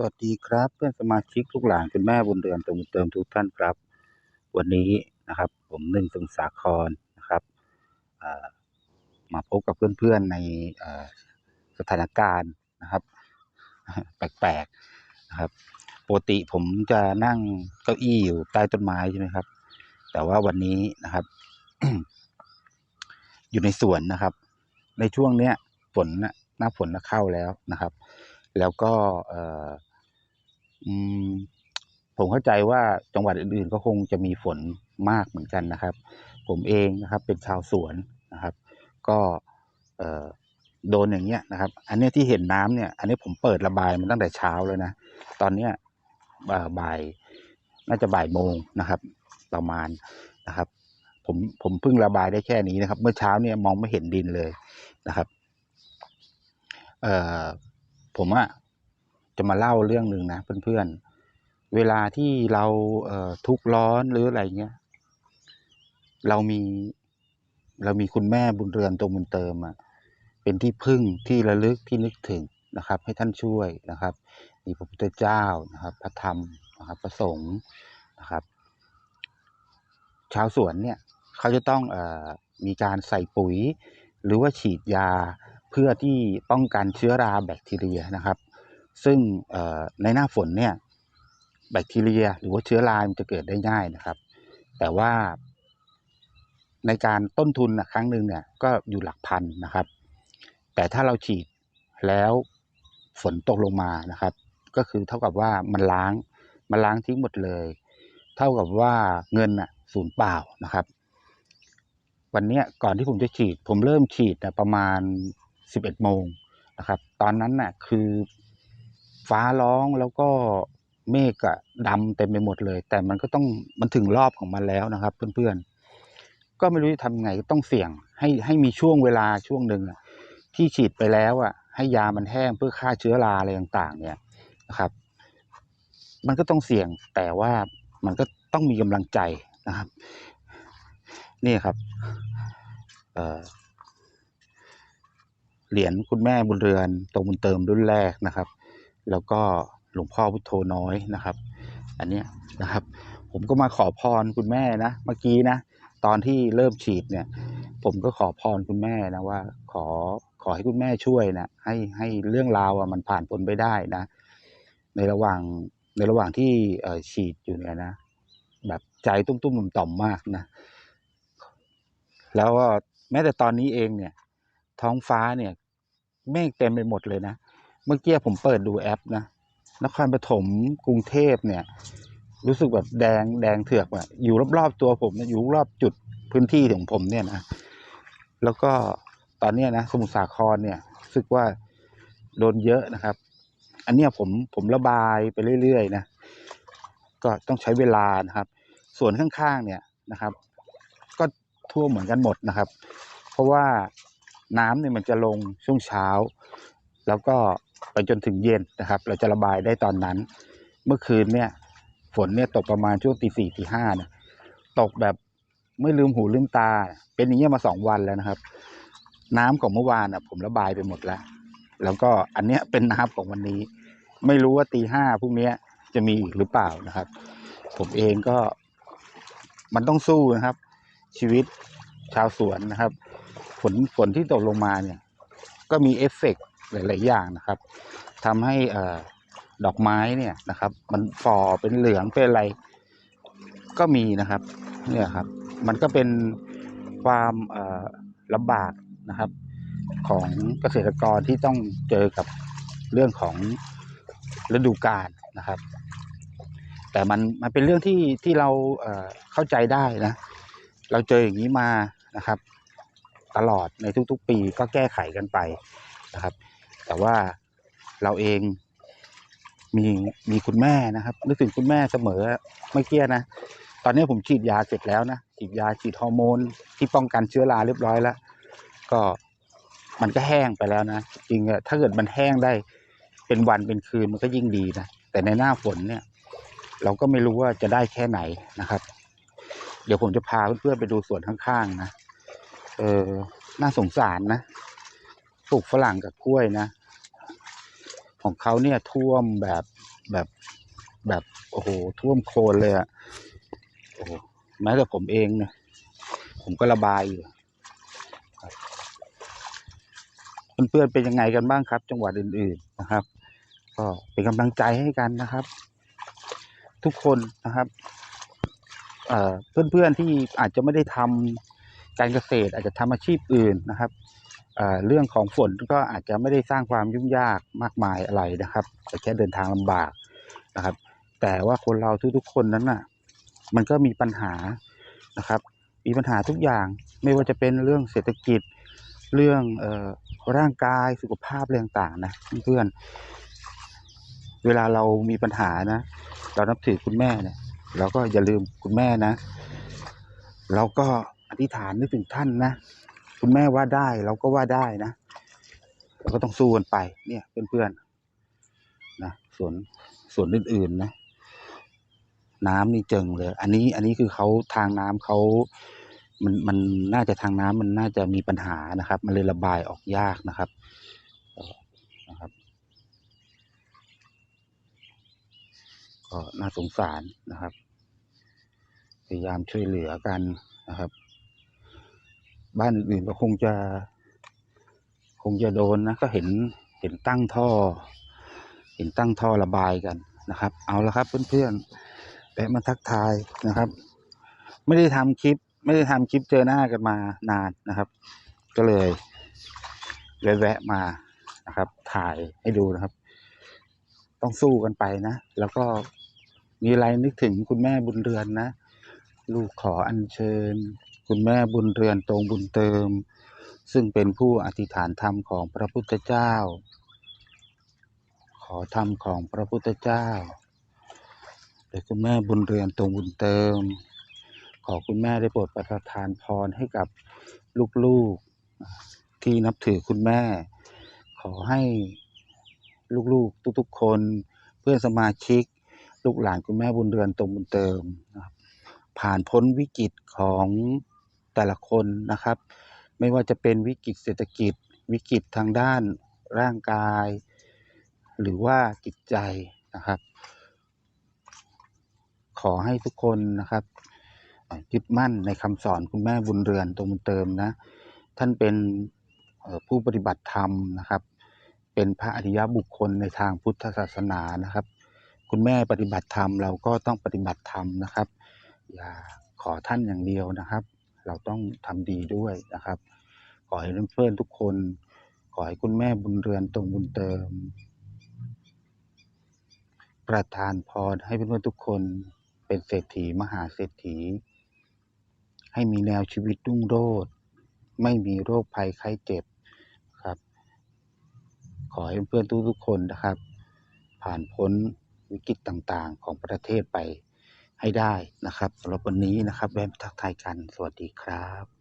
สวัสดีครับเพื่อนสมาชิกลูกหลานคุณแม่บุญเรือนติมบุญเติมทุกท่านครับ วันนี้นะครับ ผมหนึ่งสมุทรสาครนะครับมาพบกับเพื่อนๆในเอ่อสถานการณ์นะครับ แปลกๆนะครับปกติผมจะนั่งเก้าอี้อยู่ใต้ต้นไม้ใช่ไหมครับ แต่ว่าวันนี้นะครับ อยู่ในสวนนะครับ ในช่วงเนี้ยฝนน่ะหน้าฝนน่ะเข้าแล้วนะครับ แล้วก็เอืมผมเข้าใจว่าจังหวัดอื่นๆ ก็คงจะมีฝนมากเหมือนกันนะครับ ผมเองนะครับเป็นชาวสวนนะครับ ก็โดนอย่างเงี้ยนะครับ อันเนี้ยที่เห็นน้ำเนี่ย อันนี้ผมเปิดระบายมันตั้งแต่เช้าเลยนะ ตอนเนี้ยบ่าบ่ายน่าจะบ่ายโมงนะครับ ประมาณนะครับ ผมผมเพิ่งระบายได้แค่นี้นะครับ เมื่อเช้าเนี่ยมองไม่เห็นดินเลยนะครับ เอ่อผมอะ จะมาเล่าเรื่องหนึ่งนะเพื่อนๆ เวลาที่เราเทุกข์ร้อนหรืออะไรเงี้ย เรามีเรามีคุณแม่บุญเรือนตรงบุญเติมอะเป็นที่พึ่งที่ระลึกที่นึกถึงนะครับ ให้ท่านช่วยนะครับมีพระพุทธเจ้านะครับ พระธรรมนะครับ พระสงฆ์นะครับ ชาวสวนเนี่ยเขาจะต้องอมีการใส่ปุ๋ย หรือว่าฉีดยาเพื่อที่ป้องกันเชื้อราแบคทีเรียนะครับ ซึ่งในหน้าฝนเนี่ยแบคทีเรียหรือว่าเชื้อรามันจะเกิดได้ง่ายนะครับ แต่ว่าในการต้นทุนนะครั้งหนึ่งเนี่ยก็อยู่หลักพันนะครับ แต่ถ้าเราฉีดแล้วฝนตกลงมานะครับ ก็คือเท่ากับว่ามันล้างมันล้างทิ้งหมดเลย เท่ากับว่าเงินอะศูนย์เปล่านะครับ วันนี้ก่อนที่ผมจะฉีด ผมเริ่มฉีดนะประมาณสิบเอ็ดโมงนะครับ ตอนนั้นน่ะคือ ฟ้าร้องแล้วก็เมฆอะดำเต็มไปหมดเลย แต่มันก็ต้องมันถึงรอบของมันแล้วนะครับ เพื่อนๆ ก็ไม่รู้จะทำไงก็ต้องเสี่ยงให้ให้มีช่วงเวลาช่วงหนึ่งที่ฉีดไปแล้วอะให้ยามันแห้งเพื่อฆ่าเชื้อราอะไรต่างๆ เนี่ยนะครับ มันก็ต้องเสี่ยงแต่ว่ามันก็ต้องมีกำลังใจนะครับ นี่ครับเออเหรียญคุณแม่บุญเรือนตรงบุญเติมรุ่นแรกนะครับ แล้วก็หลวงพ่อพุทโธน้อยนะครับ อันเนี้ยนะครับ ผมก็มาขอพรคุณแม่นะเมื่อกี้นะตอนที่เริ่มฉีดเนี่ย ผมก็ขอพรคุณแม่นะว่า ขอขอให้คุณแม่ช่วยนะให้ให้เรื่องราวอะมันผ่านพ้นไปได้นะ ในระหว่างในระหว่างที่ฉีดอยู่เนี่ยนะแบบใจตุ้มๆต่อมๆมากนะ แล้วก็แม้แต่ตอนนี้เองเนี่ย ท้องฟ้าเนี่ย เมฆเต็มไปหมดเลยนะ เมื่อกี้ผมเปิดดูแอปนะนครปฐมกรุงเทพเนี่ย รู้สึกแบบแดงแดงเถือกอะอยู่รอบๆตัวผมอยู่รอบจุดพื้นที่ของผมเนี่ยนะแล้วก็ตอนนี้นะสมุทรสาครเนี่ยรู้สึกว่าโดนเยอะนะครับ อันเนี้ยผมผมระบายไปเรื่อยๆนะก็ต้องใช้เวลานะครับ ส่วนข้างๆเนี่ยนะครับ ก็ทั่วเหมือนกันหมดนะครับ เพราะว่าน้ำเนี่ยมันจะลงช่วงเช้า แล้วก็ไปจนถึงเย็นนะครับ เราจะระบายได้ตอนนั้น เมื่อคืนเนี่ยฝนเนี่ยตกประมาณช่วงตีสี่ตีห้าเนี่ยตกแบบไม่ลืมหูลืมตา เป็นอย่างเงี้ยมาสองวันแล้วนะครับ น้ำของเมื่อวานอะ ผมระบายไปหมดแล้วแล้วก็อันเนี้ยเป็นน้ำของวันนี้ ไม่รู้ว่าตีห้าพรุ่งนี้จะมีอีกหรือเปล่านะครับ ผมเองก็มันต้องสู้นะครับ ชีวิตชาวสวนนะครับ ฝนฝนที่ตกลงมาเนี่ย ก็มีเอฟเฟกต์ หลาย ๆ อย่างนะครับทำให้ดอกไม้เนี่ยนะครับ มันฝ่อเป็นเหลืองเป็นอะไร ก็มีนะครับเนี่ยครับ มันก็เป็นความลำบากนะครับ ของเกษตรกรที่ต้องเจอกับเรื่องของฤดูกาลนะครับ แต่มันมันเป็นเรื่องที่ที่เราเข้าใจได้นะ เราเจออย่างนี้มานะครับ ตลอดในทุกๆปีก็แก้ไขกันไปนะครับ แต่ว่าเราเองมีมีคุณแม่นะครับ นึกถึงคุณแม่เสมอเมื่อกี้นะ ตอนนี้ผมฉีดยาเสร็จแล้วนะฉีดยาฉีดฮอร์โมนที่ป้องกันเชื้อราเรียบร้อยแล้ว ก็มันก็แห้งไปแล้วนะจริงอะถ้าเกิดมันแห้งได้เป็นวันเป็นคืนมันก็ยิ่งดีนะแต่ในหน้าฝนเนี่ย เราก็ไม่รู้ว่าจะได้แค่ไหนนะครับ เดี๋ยวผมจะพาเพื่อนๆไปดูสวนข้างๆนะเออน่าสงสารนะปลูกฝรั่งกับกล้วยนะ ของเขาเนี่ยท่วมแบบแบบแบบโอ้โหท่วมโคลนเลยอะโอ้โหแม้แต่ผมเองเนี่ยผมก็ระบายอยู่เพื่อนๆเป็นยังไงกันบ้างครับ จังหวัดอื่น ๆนะครับ ก็เป็นกำลังใจให้กันนะครับ ทุกคนนะครับเพื่อนๆที่อาจจะไม่ได้ทำการเกษตร อาจจะทำอาชีพอื่นนะครับ เรื่องของฝนก็อาจจะไม่ได้สร้างความยุ่งยากมากมายอะไรนะครับแต่แค่เดินทางลำบากนะครับ แต่ว่าคนเราทุกๆคนนั้นน่ะ มันก็มีปัญหานะครับ มีปัญหาทุกอย่างไม่ว่าจะเป็นเรื่องเศรษฐกิจ เรื่องเอ่อร่างกายสุขภาพเรื่องต่างนะเพื่อนเวลาเรามีปัญหานะ เรานับถือคุณแม่เนี่ยเราก็อย่าลืมคุณแม่นะ เราก็อธิษฐานนึกถึงท่านนะ คุณแม่ว่าได้เราก็ว่าได้นะเราก็ต้องสู้กันไป เนี่ยเพื่อนๆนะส่วนส่วนอื่นๆนะ น้ำนี่เจิงเลย อันนี้อันนี้คือเขาทางน้ำเขามันมันน่าจะทางน้ำมันน่าจะมีปัญหานะครับ มันเลยระบายออกยากนะครับนะครับก็น่าสงสารนะครับ พยายามช่วยเหลือกันนะครับ บ้านอื่นๆก็คงจะคงจะโดนนะก็เห็นเห็นตั้งท่อ เห็นตั้งท่อระบายกันนะครับ เอาละครับเพื่อนๆแวะมาทักทายนะครับ ไม่ได้ทำคลิป ไม่ได้ทำคลิปเจอหน้ากันมานานนะครับ ก็เลยแวะมานะครับ ถ่ายให้ดูนะครับ ต้องสู้กันไปนะ แล้วก็มีอะไรนึกถึงคุณแม่บุญเรือนนะ ลูกขออัญเชิญ คุณแม่บุญเรือนตรงบุญเติม ซึ่งเป็นผู้อธิษฐานธรรมของพระพุทธเจ้า ขอธรรมของพระพุทธเจ้าโดยคุณแม่บุญเรือนตรงบุญเติม ขอคุณแม่ได้โปรดประทานพรให้กับลูกๆที่นับถือคุณแม่ ขอให้ลูกๆทุกๆคน เพื่อนสมาชิก ลูกหลานคุณแม่บุญเรือนตรงบุญเติมนะครับ ผ่านพ้นวิกฤตของแต่ละคนนะครับ ไม่ว่าจะเป็นวิกฤตเศรษฐกิจ วิกฤตทางด้านร่างกาย หรือว่าจิตใจนะครับ ขอให้ทุกคนนะครับยึดมั่นในคำสอนคุณแม่บุญเรือนตรงเติมนะ ท่านเป็นผู้ปฏิบัติธรรมนะครับ เป็นพระอริยบุคคลในทางพุทธศาสนานะครับ คุณแม่ปฏิบัติธรรมเราก็ต้องปฏิบัติธรรมนะครับ อย่าขอท่านอย่างเดียวนะครับ เราต้องทำดีด้วยนะครับ ขอให้เพื่อนๆทุกคน ขอให้คุณแม่บุญเรือนตรงบุญเติม ประทานพรให้เพื่อนๆทุกคนเป็นเศรษฐีมหาเศรษฐี ให้มีแนวชีวิตรุ่งโรจน์ไม่มีโรคภัยไข้เจ็บครับ ขอให้เพื่อนๆทุกๆคนนะครับ ผ่านพ้นวิกฤตต่างๆของประเทศไป ให้ได้นะครับสำหรับวันนี้นะครับแวะมาทักทายกันสวัสดีครับ